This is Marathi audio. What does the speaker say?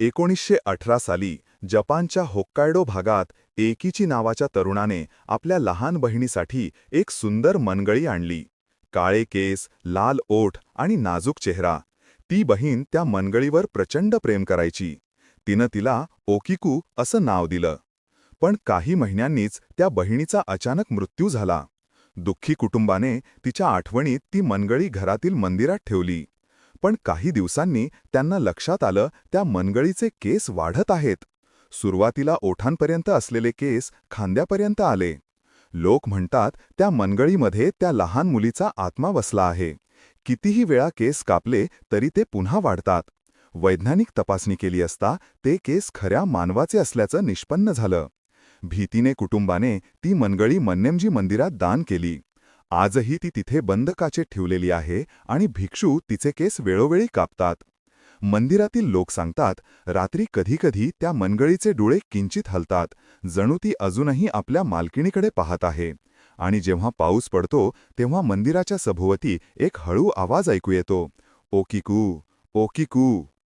एकोणीसशे अठरा साली जपानच्या होक्कायडो भागात एकीची नावाच्या तरुणाने आपल्या लहान बहिणीसाठी एक सुंदर मनगळी आणली. काळे केस लाल ओठ आणि नाजूक चेहरा. ती बहीण त्या मनगळीवर प्रचंड प्रेम करायची. तिनं तिला ओकिकू असं नाव दिलं. पण काही महिन्यांनीच त्या बहिणीचा अचानक मृत्यू झाला. दुःखी कुटुंबाने तिच्या आठवणीत ती मनगळी घरातील मंदिरात ठेवली. पण काही दिवसांनी त्यांना लक्षात आलं त्या मनगळीचे केस वाढत आहेत. सुरुवातीला ओठांपर्यंत असलेले केस खांद्यापर्यंत आले. लोक म्हणतात त्या मनगळीमध्ये त्या लहान मुलीचा आत्मा वसला आहे. कितीही वेळा केस कापले तरी ते पुन्हा वाढतात. वैज्ञानिक तपासणी केली असता ते केस खऱ्या मानवाचे असल्याचं निष्पन्न झालं. भीतीने कुटुंबाने ती मनगळी मन्नेमजी मंदिरात दान केली. आजही ती तिथे बंद काचेत ठेवलेली आहे आणि भिक्षू तिचे केस वेळोवेळी कापतात. मंदिरातील लोक सांगतात रात्री कधीकधी त्या मनगळीचे डोळे किंचित हलतात. जणू ती अजूनही आपल्या मालकिणीकडे पाहत आहे. आणि जेव्हा पाऊस पडतो तेव्हा मंदिराच्या सभोवती एक हळू आवाज ऐकू येतो. ओकिकू ओकिकू